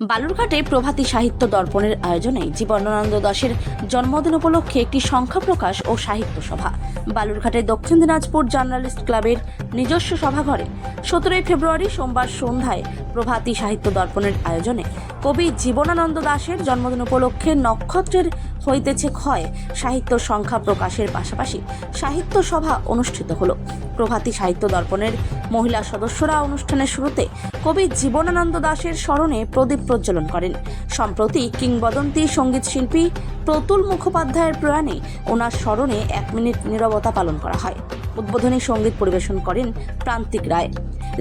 বালুরঘাটে প্রভাতী সাহিত্য দর্পণের আয়োজনে জীবনানন্দ দাসের জন্মদিন উপলক্ষে একটি সংখ্যা প্রকাশ ও সাহিত্য সভা। বালুরঘাটে দক্ষিণ দিনাজপুর জার্নালিস্ট ক্লাবের নিজস্ব সভাঘরে সতেরোই ফেব্রুয়ারি সোমবার সন্ধ্যায় প্রভাতী সাহিত্য দর্পণের আয়োজনে কবি জীবনানন্দ দাশের জন্মদিন উপলক্ষে নক্ষত্রের হইতেছে ক্ষয়। সাহিত্য সংখ্যা প্রকাশের পাশাপাশি সাহিত্য সভা অনুষ্ঠিত হলো। প্রভাতী সাহিত্য দর্পণের মহিলা সদস্যরা অনুষ্ঠানের শুরুতে কবি জীবনানন্দ দাশের স্মরণে প্রদীপ প্রজ্বলন করেন। সম্প্রতি কিংবদন্তি সংগীত শিল্পী প্রতুল মুখোপাধ্যায়ের প্রয়াণে ওনার স্মরণে এক মিনিট নীরবতা পালন করা হয়। উদ্বোধনী সংগীত পরিবেশন করেন প্রান্তিক রায়।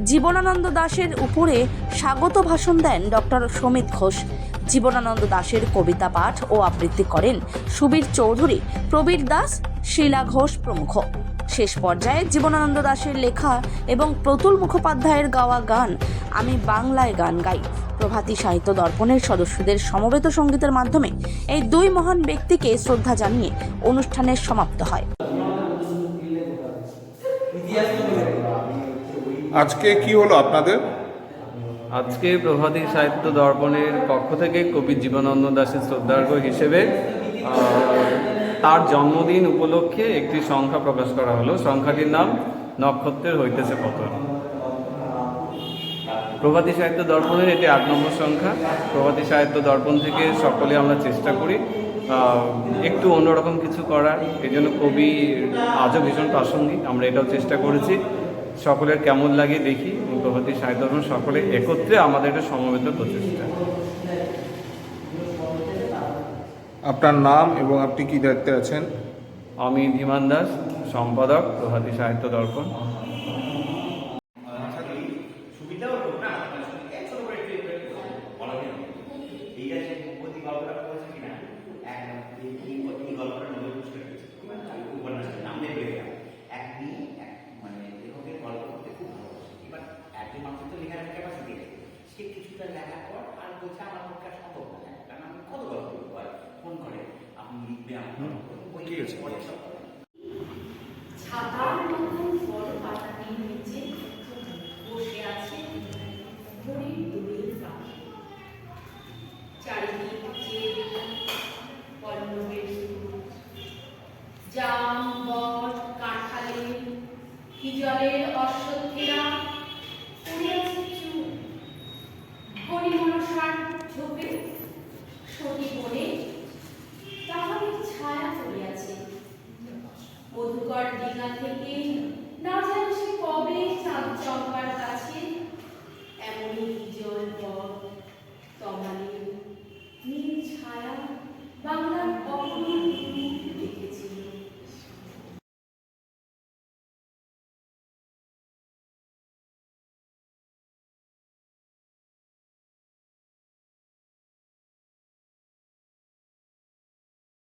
জীবনানন্দ দাশের উপরে স্বাগত ভাষণ দেন ডক্টর সমিত ঘোষ, জীবনানন্দ দাশের কবিতা পাঠ ও আবৃত্তি করেন সুবীর চৌধুরী, প্রবীর দাস, শিলা ঘোষ প্রমুখ। শেষ পর্যায়ে জীবনানন্দ দাশের লেখা এবং প্রতুল মুখোপাধ্যায়ের গাওয়া গান আমি বাংলায় গান গাই। প্রভাতী সাহিত্য দর্পণের সদস্যদের সমবেত সঙ্গীতের মাধ্যমে এই দুই মহান ব্যক্তিকে শ্রদ্ধা জানিয়ে অনুষ্ঠানের সমাপ্ত হয়। আজকে কি হলো আপনাদের? আজকে প্রভাতী সাহিত্য দর্পণের পক্ষ থেকে কবি জীবনানন্দ দাসের শ্রদ্ধার্ঘ হিসেবে তার জন্মদিন উপলক্ষে একটি সংখ্যা প্রকাশ করা হলো। সংখ্যাটির নাম নক্ষত্রের হইতেছে পতন প্রভাতী সাহিত্য দর্পণের এটি আট নম্বর সংখ্যা। প্রভাতী সাহিত্য দর্পণ থেকে সকলে আমরা চেষ্টা করি একটু অন্যরকম কিছু করার। এই জন্য কবি আজও ভীষণ প্রাসঙ্গিক, আমরা এটাও চেষ্টা করেছি। সকলের কেমন লাগে দেখি। সাই সাহিত্য সকলে একত্রে আমাদের একটা সমবেত প্রচেষ্টা। আপনার নাম এবং আপনি কি দায়িত্বে আছেন? আমি ধীমান দাস সম্পাদক প্রভাতী সাহিত্য দর্পণ। বলছে আমার পক্ষে সম্ভব না। কারণ আমি কত গল্প ফোন করে আপনি লিখবে আমার ঠিক আছে। পরে সব ছাতার মতন বড় পাতাটির নিচে বসে আছে হরিণ দুলির পাখি চারিদিক চেয়ে পল্লবের জাম বট কাঁঠালের হিজলের